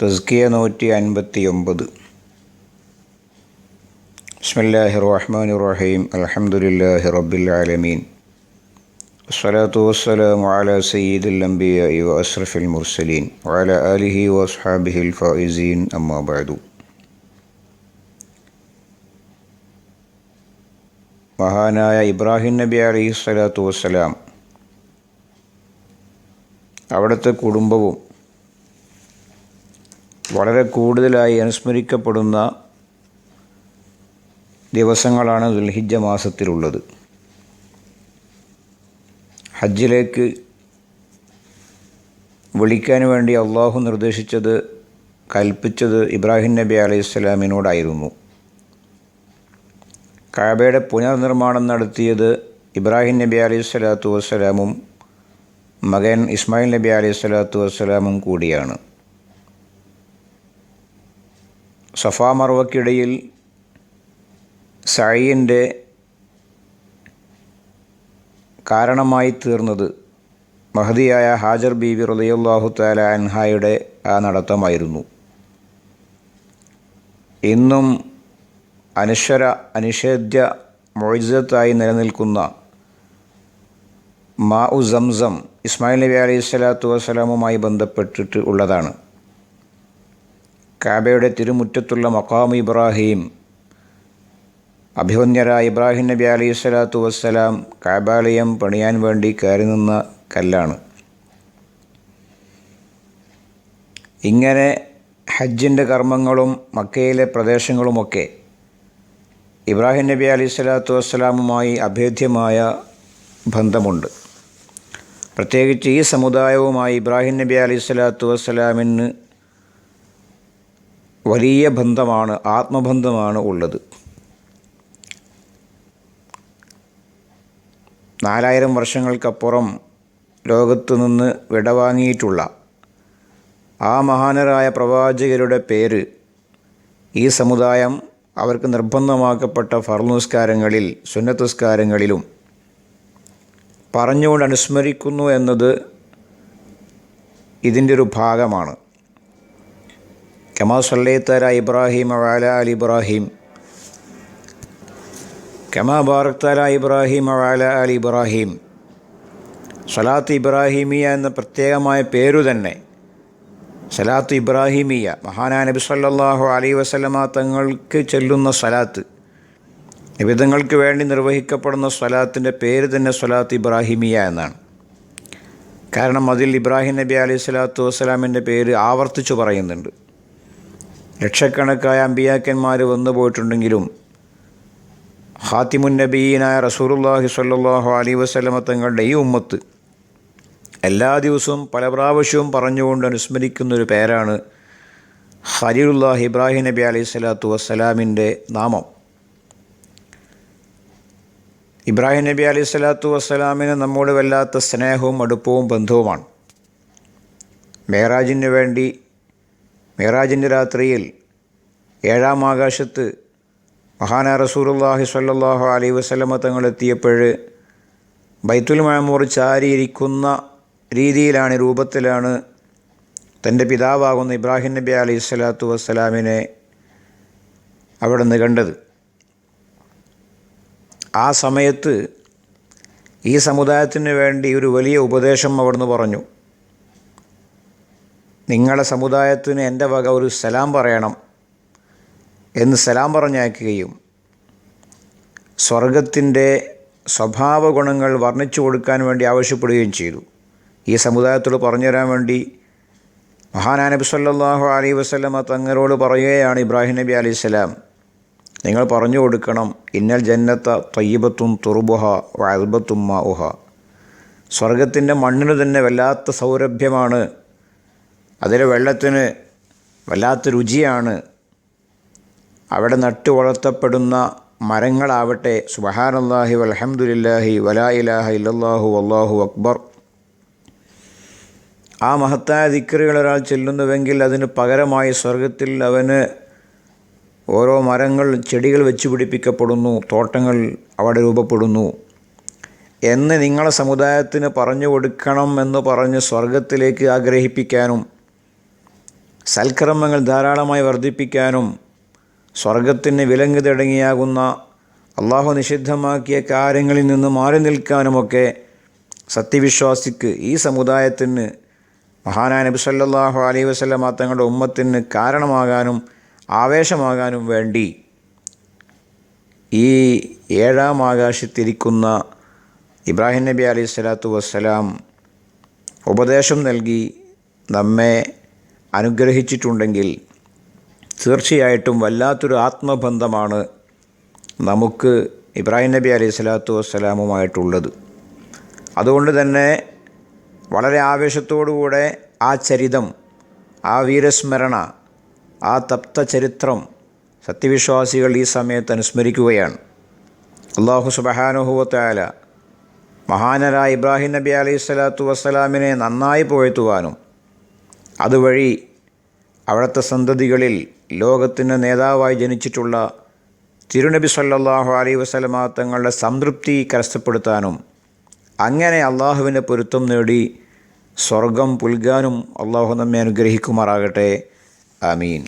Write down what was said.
തസ്കിയ നൂറ്റി അൻപത്തി ഒമ്പത് ബിസ്മില്ലാഹി റഹ്മാൻ റഹീം അൽഹംദുലില്ലാഹി റബ്ബിൽ ആലമീൻ വസ്സലാത്തു വസ്സലാമു അലാ സയ്യിദിൽ അംബിയാഇ വ അസ്റഫിൽ മുർസലീൻ വഅലാ ആലിഹി വഅസ്ഹാബിഹിൽ ഫായിസീൻ അമ്മാ ബഅദു മഹാനായ ഇബ്രാഹിം നബി അലൈഹി സ്വലാത്തു വസ്സലാം അവിടുത്തെ കുടുംബവും വളരെ കൂടുതലായി അനുസ്മരിക്കപ്പെടുന്ന ദിവസങ്ങളാണ് ദുൽഹിജ മാസത്തിലുള്ളത്. ഹജ്ജിലേക്ക് വിളിക്കാൻ വേണ്ടി അള്ളാഹു നിർദ്ദേശിച്ചത് കൽപ്പിച്ചത് ഇബ്രാഹിം നബി അലൈഹി സ്വലാമിനോടായിരുന്നു. കാബയുടെ പുനർനിർമ്മാണം നടത്തിയത് ഇബ്രാഹിം നബി അലൈഹി സ്വലാത്തു വസ്സലാമും മകൻ ഇസ്മായിൽ നബി അലൈഹി സ്വലാത്തു വസ്സലാമും കൂടിയാണ്. സഫാ മർവക്കിടയിൽ സയ്യിന്റെ കാരണമായി തീർന്നത് മഹദിയായ ഹാജർ ബീബി റളിയല്ലാഹു താല അൻഹായുടെ ആ നടത്തമായിരുന്നു. ഇന്നും അനശ്വര അനിഷേധ്യ മൊഴിജത്തായി നിലനിൽക്കുന്ന മാ ഉ സംസം ഇസ്മായിൽ നബി അലൈഹി സ്വലാത്തു വസ്സലാമുമായി ബന്ധപ്പെട്ടിട്ട് ഉള്ളതാണ്. കാബയുടെ തിരുമുറ്റത്തുള്ള മക്കാം ഇബ്രാഹിം. അഭിവന്യരായ ഇബ്രാഹിം നബി അലൈഹി സ്വലാത്തു വസ്സലാം കാബാലയം പണിയാൻ വേണ്ടി കയറി നിന്ന കല്ലാണ്. ഇങ്ങനെ ഹജ്ജിന്റെ കർമ്മങ്ങളും മക്കയിലെ പ്രദേശങ്ങളുമൊക്കെ ഇബ്രാഹിം നബി അലൈഹി സ്വലാത്തു വസ്സലാമുമായി അഭേദ്യമായ ബന്ധമുണ്ട്. പ്രത്യേകിച്ച് ഈ സമുദായവുമായി ഇബ്രാഹിം നബി അലൈഹി സ്വലാത്തു വസ്സലാമിന് വലിയ ബന്ധമാണ് ആത്മബന്ധമാണ് ഉള്ളത്. നാലായിരം വർഷങ്ങൾക്കപ്പുറം ലോകത്തു നിന്ന് വിടവാങ്ങിയിട്ടുള്ള ആ മഹാനരായ പ്രവാചകരുടെ പേര് ഈ സമുദായം അവർക്ക് നിർബന്ധമാക്കപ്പെട്ട ഫർനുസ്കാരങ്ങളിൽ സുന്നത്തുസ്കാരങ്ങളിലും പറഞ്ഞുകൊണ്ട് അനുസ്മരിക്കുന്നു എന്നത് ഇതിന്റെ ഒരു ഭാഗമാണ്. കമാ സല്ലൈത്തല ഇബ്രാഹിം വാല അൽ ഇബ്രാഹിം കമാ ബാറക്തല ഇബ്രാഹിം വാല അൽ ഇബ്രാഹിം സലാത്ത് ഇബ്രാഹിമിയ എന്ന പ്രത്യേകമായ പേരു തന്നെ. സലാത്ത് ഇബ്രാഹിമിയ മഹാനാ നബി സല്ലാഹു അലൈ വസല്ലമ തങ്ങൾക്ക് ചെല്ലുന്ന സലാത്ത്. നിബിധങ്ങൾക്ക് വേണ്ടി നിർവഹിക്കപ്പെടുന്ന സ്വലാത്തിന്റെ പേര് തന്നെ സ്വലാത്ത് ഇബ്രാഹിമിയ എന്നാണ്. കാരണം അതിൽ ഇബ്രാഹിം നബി അലൈഹി സ്വലാത്തു വസ്സലാമിന്റെ പേര് ആവർത്തിച്ചു പറയുന്നുണ്ട്. ലക്ഷക്കണക്കായ അമ്പിയാക്കന്മാർ വന്നു പോയിട്ടുണ്ടെങ്കിലും ഹാത്തിമുൻ നബീനായ റസൂറുല്ലാഹി സല്ലാഹു അലൈ വസ്ലമ തങ്ങളുടെ ഈ ഉമ്മത്ത് എല്ലാ ദിവസവും പല പ്രാവശ്യവും പറഞ്ഞുകൊണ്ട് അനുസ്മരിക്കുന്നൊരു പേരാണ് ഖലീലുല്ലാഹി ഇബ്രാഹിം നബി അലൈഹി സ്വലാത്തു വസ്സലാമിന്റെ നാമം. ഇബ്രാഹിം നബി അലൈഹി സ്വലാത്തു വസ്സലാമിന് നമ്മോട് വല്ലാത്ത സ്നേഹവും അടുപ്പവും ബന്ധവുമാണ്. മേറാജിന് വേണ്ടി മേറാജിന്റെ രാത്രിയിൽ ഏഴാം ആകാശത്ത് മഹാന റസൂറുല്ലാഹി സ്വല്ലല്ലാഹു അലൈ വസ്ലമ തങ്ങളെത്തിയപ്പോൾ ബൈത്തുൽ മാമൂർ ചാരിയിരിക്കുന്ന രീതിയിലാണ് രൂപത്തിലാണ് തന്റെ പിതാവാകുന്ന ഇബ്രാഹിം നബി അലൈഹി സ്വലാത്തു വസ്സലാമിനെ അവിടെ നിന്ന് കണ്ടത്. ആ സമയത്ത് ഈ സമുദായത്തിന് വേണ്ടി ഒരു വലിയ ഉപദേശം അവിടുന്ന് പറഞ്ഞു. നിങ്ങളുടെ സമുദായത്തിന് എന്റെ വക ഒരു സലാം പറയണം എന്ന് സലാം പറഞ്ഞയക്കുകയും സ്വർഗത്തിന്റെ സ്വഭാവ ഗുണങ്ങൾ വർണിച്ചു കൊടുക്കാൻ വേണ്ടി ആവശ്യപ്പെടുകയും ചെയ്തു. ഈ സമുദായത്തോട് പറഞ്ഞു തരാൻ വേണ്ടി മഹാനാനബി സല്ലാഹു അലൈ വസ്ലമ തങ്ങളോട് പറയുകയാണ് ഇബ്രാഹിം നബി അലൈഹി സ്വലാം നിങ്ങൾ പറഞ്ഞു കൊടുക്കണം ഇന്നൽ ജന്നത്ത തയ്യബത്തും തുറുബുഹ വൽബത്തും മാഉഹ. സ്വർഗത്തിന്റെ മണ്ണിന് തന്നെ വല്ലാത്ത സൗരഭ്യമാണ് അതിലെ വെള്ളത്തിന് വല്ലാത്ത രുചിയാണ്. അവിടെ നട്ടു വളർത്തപ്പെടുന്ന മരങ്ങളാവട്ടെ. സുബഹാനല്ലാഹി വലഹമുല്ലാഹി വലാ ഇലാഹ ഇല്ലല്ലാഹു അള്ളാഹു അക്ബർ. ആ മഹത്തായ ദിക്കറുകൾ ഒരാൾ ചെല്ലുന്നുവെങ്കിൽ അതിന് പകരമായി സ്വർഗത്തിൽ അവന് ഓരോ മരങ്ങൾ ചെടികൾ വെച്ച് പിടിപ്പിക്കപ്പെടുന്നു. തോട്ടങ്ങൾ അവിടെ രൂപപ്പെടുന്നു. എന്ന് നിങ്ങളെ സമുദായത്തിന് പറഞ്ഞു കൊടുക്കണം എന്ന് പറഞ്ഞ് സ്വർഗത്തിലേക്ക് ആഗ്രഹിപ്പിക്കാനും സൽക്കർമ്മങ്ങൾ ധാരാളമായി വർദ്ധിപ്പിക്കാനും സ്വർഗത്തിന് വിലങ്ങ് തുടങ്ങിയാകുന്ന അള്ളാഹു നിഷിദ്ധമാക്കിയ കാര്യങ്ങളിൽ നിന്ന് മാറി നിൽക്കാനുമൊക്കെ സത്യവിശ്വാസിക്ക് ഈ സമുദായത്തിന് മഹാനായ നബി സല്ലാഹു അലൈഹി വസല്ലമ തങ്ങളുടെ ഉമ്മത്തിന് കാരണമാകാനും ആവേശമാകാനും വേണ്ടി ഈ ഏഴാം ആകാശത്തിരിക്കുന്ന ഇബ്രാഹിം നബി അലൈഹി സ്വലാത്തു വസ്സലാം ഉപദേശം നൽകി നമ്മെ അനുഗ്രഹിച്ചിട്ടുണ്ടെങ്കിൽ തീർച്ചയായിട്ടും വല്ലാത്തൊരു ആത്മബന്ധമാണ് നമുക്ക് ഇബ്രാഹിം നബി അലൈഹി സ്വലാത്തു വസ്സലാമുമായിട്ടുള്ളത്. അതുകൊണ്ട് തന്നെ വളരെ ആവേശത്തോടുകൂടെ ആ ചരിതം ആ വീരസ്മരണ ആ തപ്ത ചരിത്രം സത്യവിശ്വാസികൾ ഈ സമയത്ത് അനുസ്മരിക്കുകയാണ്. അള്ളാഹു സുബഹാനുഹുവത്തായ മഹാനരായ ഇബ്രാഹിം നബി അലൈഹി സ്വലാത്തു വസ്സലാമിനെ നന്നായി പുകഴ്ത്തുവാനും അതുവഴി അവിടുത്തെ സന്തതികളിൽ ലോകത്തിന് നേതാവായി ജനിച്ചിട്ടുള്ള തിരുനബി സല്ലാഹു അലൈ വസല്ലമ തങ്ങളുടെ സംതൃപ്തി കരസ്ഥപ്പെടുത്താനും അങ്ങനെ അള്ളാഹുവിന്റെ പൊരുത്തം നേടി സ്വർഗം പുൽകാനും അള്ളാഹു നമ്മെ അനുഗ്രഹിക്കുമാറാകട്ടെ. ആമീൻ.